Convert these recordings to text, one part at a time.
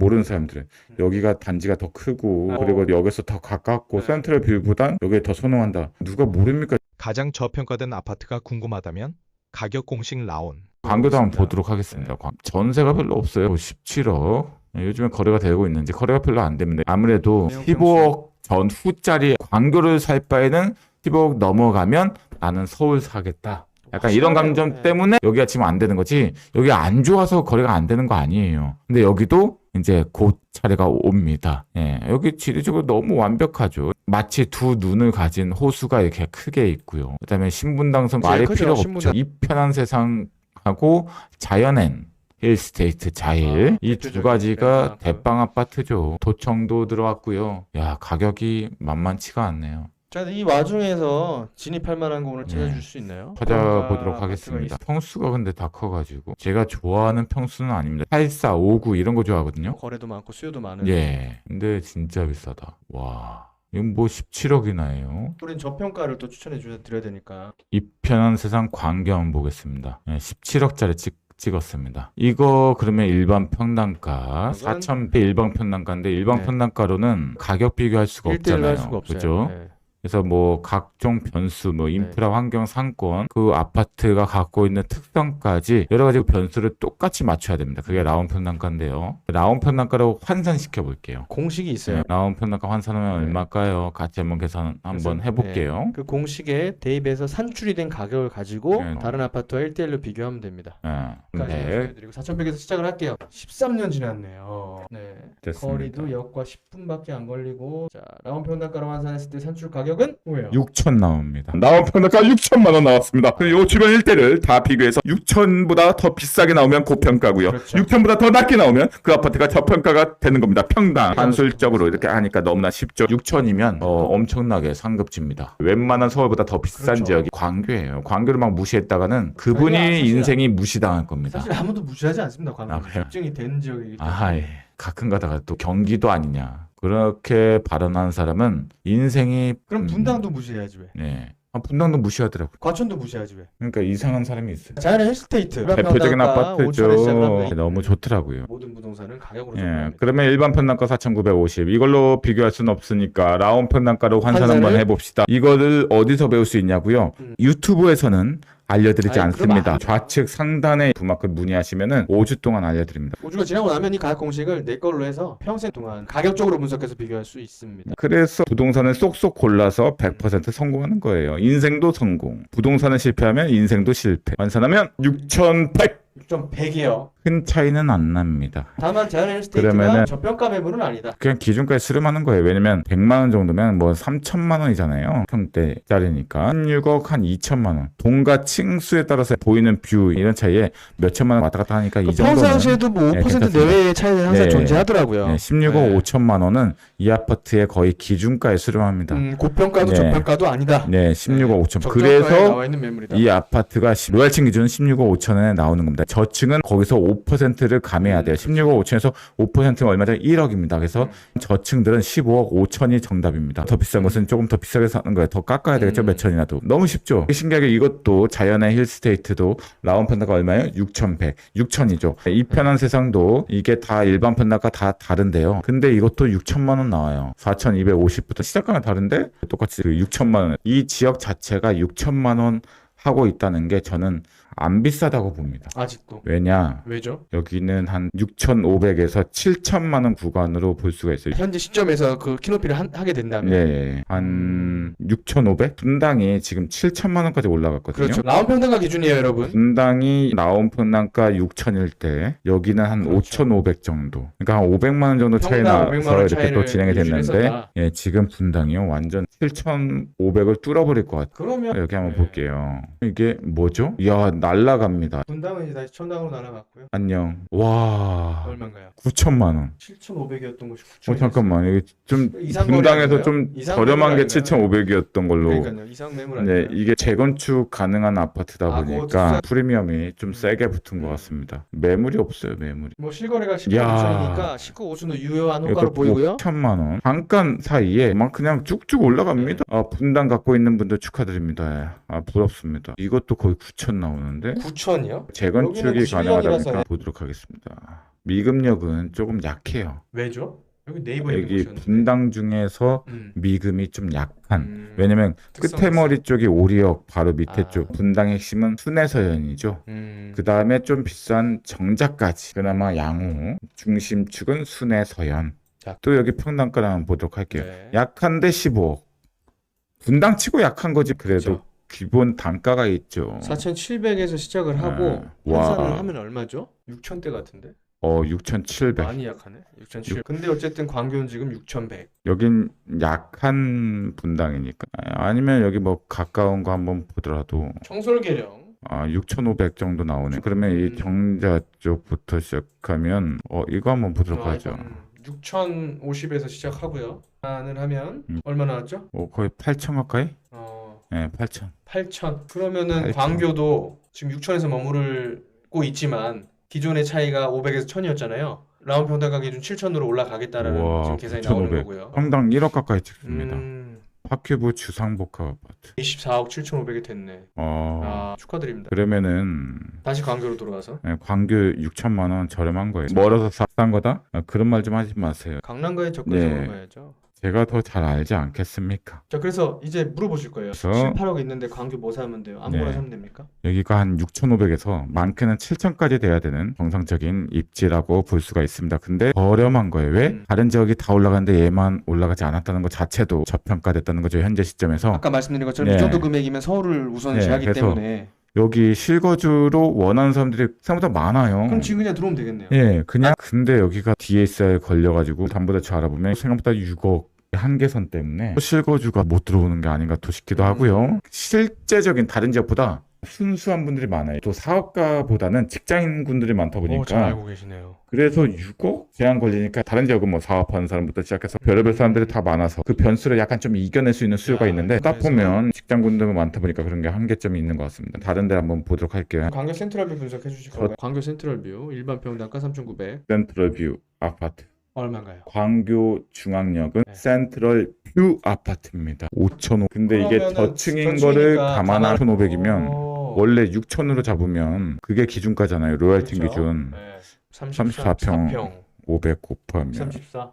모르는 사람들은 여기가 단지가 더 크고 그리고 여기서 더 가깝고 네. 센트럴 빌보단 여기에 더 선호한다. 누가 모릅니까? 가장 저평가된 아파트가 궁금하다면 가격 공식 라온. 광고도 한번. 보도록 하겠습니다. 광- 전세가 별로 없어요. 17억. 요즘에 거래가 되고 있는지 거래가 별로 안 됩니다. 아무래도 내용 15억 전후짜리 광고를 살 바에는 15억 넘어가면 나는 서울 사겠다. 약간 이런 감정 네. 때문에 여기가 지금 안 되는 거지. 여기 안 좋아서 거래가 안 되는 거 아니에요. 근데 여기도 이제 곧 차례가 옵니다. 예, 여기 지리적으로 너무 완벽하죠. 마치 두 눈을 가진 호수가 이렇게 크게 있고요. 그다음에 신분당선 크죠, 필요가 없죠. 신분당. 이 편한 세상하고 자연엔 힐스테이트 자일 아, 이두 대표적인 가지가 대빵 대빵 아파트죠. 도청도 들어왔고요. 야 가격이 만만치가 않네요. 자, 이 와중에서 진입할 만한 거 오늘 찾아줄 네. 수 있나요? 찾아보도록 하겠습니다. 있- 평수가 근데 다 커가지고 제가 좋아하는 평수는 아닙니다. 84, 59 이런 거 좋아하거든요. 거래도 많고 수요도 많은. 예. 근데 진짜 비싸다. 와. 이건 뭐 17억이나 해요. 우린 저평가를 또 추천해 주 드려야 되니까. 이 편한 세상 광경 한번 보겠습니다. 예, 17억짜리 찍, 찍었습니다. 이거 그러면 일반 평당가 이건- 4,000배 일반 평당가인데 일반 네. 평당가로는 가격 비교할 수가 1대1로 없잖아요. 할 수가 없어요. 그죠? 네. 그래서 뭐 각종 변수, 뭐 인프라 환경 상권, 그 아파트가 갖고 있는 특성까지 여러 가지 변수를 똑같이 맞춰야 됩니다. 그게 라운 평당가인데요. 라운 평당가로 환산시켜 볼게요. 공식이 있어요. 네, 라운 평당가 환산하면 네. 얼마일까요? 같이 한번 계산 한번 그래서, 해볼게요. 그 공식에 대입해서 산출이 된 가격을 가지고 네. 다른 아파트와 1대1로 비교하면 됩니다. 예. 까지 네. 그리고 4,100에서 시작을 할게요. 13년 지났네요. 네. 됐습니다. 거리도 역과 10분밖에 안 걸리고 자, 라운 평당가로 환산했을 때 산출 가격 은 뭐예요? 6천 나옵니다. 나온 평가가 6천만 원 나왔습니다. 그리고 요 주변 일대를 다 비교해서 6천보다 더 비싸게 나오면 고평가고요. 그렇죠. 6천보다 더 낮게 나오면 그 아파트가 저평가가 되는 겁니다. 평당 한술적으로 이렇게 하니까 너무나 쉽죠. 6천이면 어, 엄청나게 상급지입니다. 웬만한 서울보다 더 비싼 그렇죠. 지역이 광교예요. 광교를 막 무시했다가는 그분이 아니야, 사실- 인생이 무시당할 겁니다. 사실 아무도 무시하지 않습니다. 광고 아, 그래요? 입증이 된 지역이기 때문에. 아, 예. 가끔 가다가 또 경기도 아니냐. 그렇게 발언하는 사람은 인생이 그럼 음, 분당도 무시해야지 왜? 네. 아, 분당도 무시하더라고요. 과천도 무시하지 왜? 그러니까 이상한 사람이 있어요. 자연의 힐스테이트 대표적인 평당가 5천에 시작을 아파트죠. 하면 너무 좋더라고요. 모든 부동산은 가격으로 예. 그러면 일반 평당가 4,950 이걸로 비교할 수는 없으니까 라운 평당가로 환산? 한번 해봅시다. 이거를 어디서 배울 수 있냐고요? 음. 유튜브에서는 알려드리지 아니, 않습니다. 안- 좌측 상단에 부마크 문의하시면은 5주 동안 알려드립니다. 5주가 지나고 나면 이 가격 공식을 내 걸로 해서 평생 동안 가격적으로 분석해서 비교할 수 있습니다. 그래서 부동산을 쏙쏙 골라서 100% 성공하는 거예요. 인생도 성공. 부동산을 실패하면 인생도 실패. 환산하면 6,100. 6.100이에요. 큰 차이는 안 납니다. 다만 힐스테이트가 그러면은- 저평가 매물은 아니다. 그냥 기준가에 수렴하는 거예요. 왜냐면 100만 원 정도면 뭐 3천만 원이잖아요. 평대짜리니까 16억 한 2천만 원. 동과 층수에 따라서 보이는 뷰 이런 차이에 몇 천만 원 왔다 갔다 하니까 이 정도는 평상시에도 뭐 5% 네. 내외의 차이는 항상 네. 존재하더라고요. 네, 16억 네. 5천만 원은 이 아파트의 거의 기준가에 수렴합니다. 음, 고평가도 네. 저평가도 아니다. 네, 16억 5천. 적정가에 그래서. 이 아파트가 시- 로얄층 기준은 16억 5천에 나오는 겁니다. 저층은 거기서 5%를 감해야 돼요. 16억 5천에서 5%는 얼마죠? 1억입니다. 그래서 저층들은 15억 5천이 정답입니다. 더 비싼 것은 조금 더 비싸게 사는 거예요. 더 깎아야 되겠죠? 음. 몇 천이라도. 너무 쉽죠? 신기하게 이것도 자연의 힐스테이트도 라운 편다가 얼마예요? 6,100. 6천이죠. 이 편한 세상도 이게 다 일반 편다가 다 다른데요. 근데 이것도 6천만 원 나와요. 4,250부터 시작하면 다른데 똑같이 그 6천만 원. 이 지역 자체가 6천만 원 하고 있다는 게 저는 안 비싸다고 봅니다. 아직도. 왜냐? 왜죠? 여기는 한 6,500에서 7천만 원 구간으로 볼 수가 있어요. 현재 시점에서 그 키높이를 한- 하게 된다면 네, 한 6,500? 분당이 지금 7천만 원까지 올라갔거든요. 그렇죠. 라운 평당가 기준이에요, 여러분. 분당이 나온 평당가 6천일 때 여기는 한 그렇죠. 5,500 정도. 그러니까 한 500만 원 정도 차이 평당 500만 나서 원 이렇게 또 차이를 진행이 됐는데. 예, 지금 분당이요. 완전 7,500을 뚫어버릴 것 같아요. 그러면 여기 한번 네. 볼게요. 이게 뭐죠? 이야, 날라갑니다. 분당은 이제 다시 천당으로 날아갔고요. 안녕. 와. 얼마인가요? 9천만 원. 7,500이었던 것이 9,000. 어, 잠깐만. 이게 좀 이상 분당에서 좀 아닌가요? 이상 저렴한 게 거래 아닌가요? 7,500이었던 걸로. 그러니까요. 이상 매물 네, 아니에요. 이게 재건축 가능한 아파트다 아, 보니까 진짜- 프리미엄이 좀 음. 세게 붙은 것 음. 같습니다. 매물이 없어요, 매물이. 뭐 실거래가 19, 야. 5천이니까 19, 5천도 유효한 이것도 보이고요. 5천만 원. 잠깐 사이에 막 그냥 쭉쭉 올라갑니다. 아, 분당 갖고 있는 분들 축하드립니다. 아, 부럽습니다. 이것도 거의 9천 나오는 데 9천이요? 재건축이 가능하다니까 11억이라서. 보도록 하겠습니다. 미금력은 조금 약해요. 왜죠? 여기 네이버 여기. 분당 중에서 음. 미금이 좀 약한. 음. 왜냐면 끝에 머리 쪽이 오리역 바로 밑에 아. 쪽 분당 핵심은 순회서연이죠. 음. 그 다음에 좀 비싼 정자까지 그나마 양호 중심축은 순회서연 자. 또 여기 평당가를 한번 보도록 할게요 네. 약한데 15억 분당 치고 약한 거지 그래도 그렇죠. 기본 단가가 있죠 4,700에서 시작을 하고 네. 와. 환산을 하면 얼마죠? 6,000대 같은데? 어 6,700 많이 약하네. 6,700. 근데 어쨌든 광교는 지금 6,100. 여긴 약한 분당이니까 아니면 여기 뭐 가까운 거 한번 보더라도 청솔계령. 아, 6,500 정도 나오네. 그러면 이 음. 정자 쪽부터 시작하면 어 이거 한번 보도록 하죠. 6,050에서 시작하고요. 환산을 하면 음. 얼마 나왔죠? 어 거의 8,000 가까이? 어, 네, 8,000. 8,000. 그러면은 8,000. 광교도 지금 6,000에서 머무르고 있지만 기존의 차이가 500에서 1,000이었잖아요. 라운 평당 기준 7,000으로 올라가겠다라는 우와, 지금 계산이 나오는 9,500. 거고요. 평당 1억 가까이 찍습니다. 음, 파큐브 주상복합 아파트. 24억 7,500이 됐네. 어. 아, 축하드립니다. 그러면은 다시 광교로 돌아와서 네, 광교 6천만 원 저렴한 거예요. 멀어서 사- 싼 거다? 아, 그런 말 좀 하지 마세요. 강남가에 접근적으로 네. 가야죠. 제가 더 잘 알지 않겠습니까? 자, 그래서 이제 물어보실 거예요. 그래서- 7, 8억 있는데 광교 뭐 사면 돼요? 아무거나 네. 사면 됩니까? 여기가 한 6,500에서 많게는 7,000까지 돼야 되는 정상적인 입지라고 볼 수가 있습니다. 근데 저렴한 거예요. 왜? 음. 다른 지역이 다 올라가는데 얘만 올라가지 않았다는 것 자체도 저평가됐다는 거죠. 현재 시점에서. 아까 말씀드린 것처럼 네. 이 정도 금액이면 서울을 우선 네, 제하기 그래서- 때문에 여기 실거주로 원하는 사람들이 생각보다 많아요. 그럼 지금 그냥 들어오면 되겠네요. 예, 그냥 근데 여기가 DSR 걸려가지고 담보대출 알아보면 생각보다 6억 한계선 때문에 실거주가 못 들어오는 게 아닌가 또 싶기도 음. 하고요. 실제적인 다른 지역보다 순수한 분들이 많아요. 또 사업가보다는 직장인 분들이 많다 오, 잘 보니까 알고 계시네요. 그래서 6억 제한 걸리니까 다른 지역은 뭐 사업하는 사람부터 시작해서 별의별 사람들이 다 많아서 그 변수를 약간 좀 이겨낼 수 있는 수요가 아, 있는데 딱 보면 직장군들만 많다 보니까 그런 게 한계점이 있는 것 같습니다. 다른 데 한번 보도록 할게요. 광교 센트럴뷰 분석해 주실 건가요? 광교 센트럴뷰 일반 평당가 3,900 센트럴뷰 아파트. 얼마인가요? 광교 중앙역은 네. 센트럴 뷰 아파트입니다. 5,500. 근데 이게 저층인 거를 감안한 감안- 1,500이면 어. 원래 6,000으로 잡으면 그게 기준가잖아요. 로얄티 그렇죠. 기준. 네. 34 평. 500 곱하면 34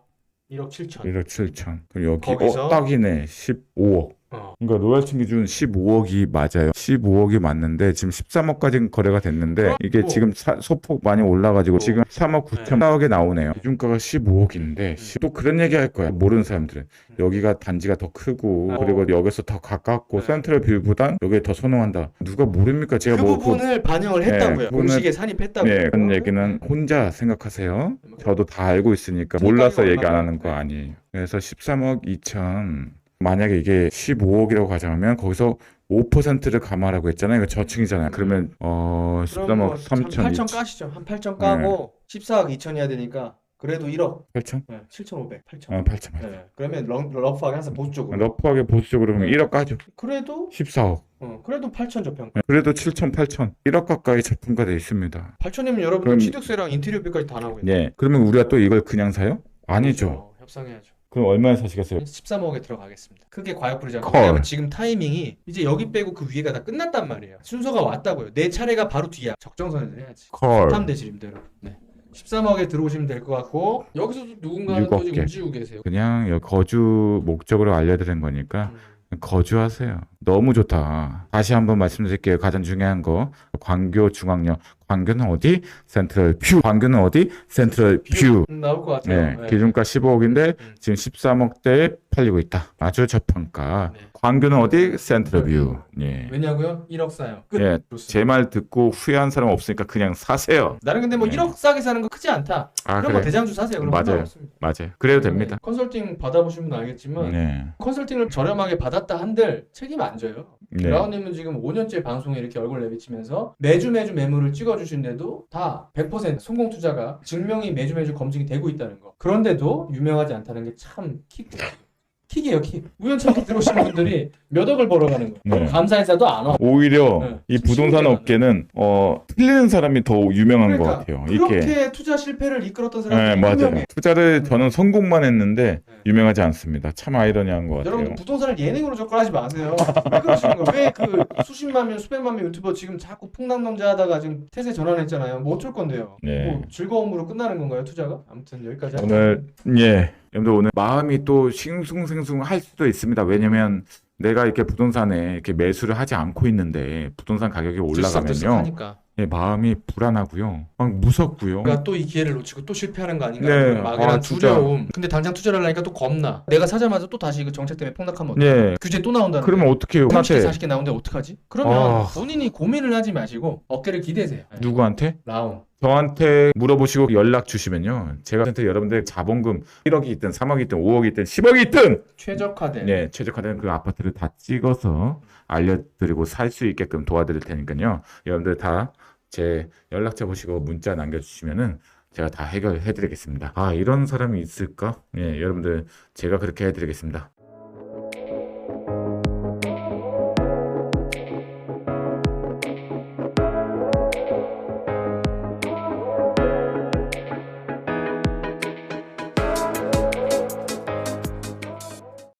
1억 7천. 1억 7천. 그럼 여기 거기서? 어 딱이네. 15억. 어. 그러니까 로얄티 기준 15억이 맞아요. 15억이 맞는데 지금 13억까지 거래가 됐는데 이게 뭐. 지금 사- 소폭 많이 올라가지고 뭐. 지금 3억 9천 4억에 나오네요. 기준가가 15억인데 또 그런 얘기 할 거야. 모르는 사람들은 음. 여기가 단지가 더 크고 어. 그리고 여기서 더 가깝고 네. 센트럴 뷰보단 여기에 더 선호한다. 누가 모릅니까? 제가 그뭐 부분을 반영을 네, 했다고요. 그거는- 공식에 산입했다고요. 네, 그런 얘기는 혼자 생각하세요. 뭐 저도 다 알고 있으니까 몰라서 얘기 안 하는 거 아니에요. 그래서 13억 2천 만약에 이게 15억이라고 가정하면 거기서 5%를 감안하고 했잖아요. 이거 저층이잖아요. 그러면 어 그럼 13억 뭐 3천 8천 까시죠. 한 8천 까고 14억 2천 해야 되니까 그래도 1억 8천? 네, 7,500, 8천. 어 8천. 네, 그러면 러, 러프하게 항상 보수적으로. 러프하게 보수적으로 보면 1억 까죠. 그래도 14억. 어, 그래도 8천 저평. 그래도 7천, 8천. 1억 가까이 저평가돼 있습니다. 8천이면 여러분들 그럼- 취득세랑 인테리어비까지 다 나오고 있네. 예. 그러면 우리가 또 이걸 그냥 사요? 아니죠. 그렇죠. 협상해야죠. 그럼 얼마에 사시겠어요? 13억에 들어가겠습니다. 크게 않고. 콜. 왜냐면 지금 타이밍이 이제 여기 빼고 그 위에가 다 끝났단 말이에요. 순서가 왔다고요. 내 차례가 바로 뒤야. 적정선에서 해야지. 콜. 탐대실입니다, 여러분. 네. 13억에 들어오시면 될 것 같고 여기서도 누군가는 또 6억 개. 지금 움직이고 계세요. 그냥 거주 목적으로 알려드린 거니까 음. 거주하세요. 너무 좋다. 다시 한번 말씀드릴게요. 가장 중요한 거. 광교 중앙역. 광교는 어디? 센트럴 뷰. 광교는 어디? 센트럴 뷰. 음, 나올 것 같아요. 네, 네. 기준가 15억인데 음. 지금 13억대에 팔리고 있다. 아주 저평가. 네. 광교는 어디? 센트럴 뷰. 예. 왜냐고요? 1억 싸요. 끝. 예. 제 말 듣고 후회한 사람 없으니까 그냥 사세요. 나는 근데 뭐 네. 1억 싸게 사는 거 크지 않다. 아, 그럼 뭐 그래. 대장주 사세요. 그럼 맞아요. 상관없습니다. 맞아요. 그래도 됩니다. 네, 컨설팅 받아보신 분 알겠지만 네. 컨설팅을 저렴하게 받았다 한들 책임 안 져요. 네. 라운님은 지금 5년째 방송에 이렇게 얼굴 내비치면서 매주 매주 매물을 찍어주시는데도 다 100% 성공 투자가 증명이 매주 매주 검증이 되고 있다는 거. 그런데도 유명하지 않다는 게 참 키고. 킥이에요, 킥. 우연찮게 들어오신 분들이 몇 억을 벌어가는 거예요. 네. 감사 인사도 안 와. 오히려 네. 이 부동산. 업계는 어 틀리는 사람이 더 유명한 것 같아요. 이게 그러니까 그렇게 투자 실패를 이끌었던 사람이 네, 한 맞아요. 투자를 저는 성공만 했는데 네. 유명하지 않습니다. 참 아이러니한 것 같아요. 여러분 부동산을 예능으로 접근하지 마세요. 왜 그러시는 거예요? 왜 그 수십만 명, 수백만 명 유튜버 지금 자꾸 풍랑남자 하다가 지금 태세 전환했잖아요. 뭐 어쩔 건데요? 네. 뭐 즐거움으로 끝나는 건가요, 투자가? 아무튼 여기까지 하죠. 오늘 예, 여러분들 오늘 마음이 또 싱숭생 숭할 수도 있습니다. 왜냐면 내가 이렇게 부동산에 이렇게 매수를 하지 않고 있는데 부동산 가격이 올라가면요, 들썩들썩하니까. 예, 마음이 불안하고요, 막 무섭고요. 우리가 또이 기회를 놓치고 또 실패하는 거 아닌가? 네. 막연한 아, 진짜. 두려움. 근데 당장 투자를 하려니까 또 겁나. 내가 사자마자 또 다시 그 정책 때문에 폭락하면 어떡해? 예, 규제 또 나온다는 그러면 어떻게 해요? 30개, 나한테 40개 나오는데 어떡하지? 그러면 아. 본인이 고민을 하지 마시고 어깨를 기대세요. 네. 누구한테? 라운. 저한테 물어보시고 연락 주시면요, 제가 한테 여러분들 자본금 1억이 있든 3억이 있든 5억이 있든 10억이 있든 최적화된 네, 최적화된 그 아파트를 다 찍어서 알려드리고 살 수 있게끔 도와드릴 테니까요. 여러분들 다 제 연락처 보시고 문자 남겨주시면은 제가 다 해결해 드리겠습니다. 아, 이런 사람이 있을까? 예, 여러분들 제가 그렇게 해 드리겠습니다.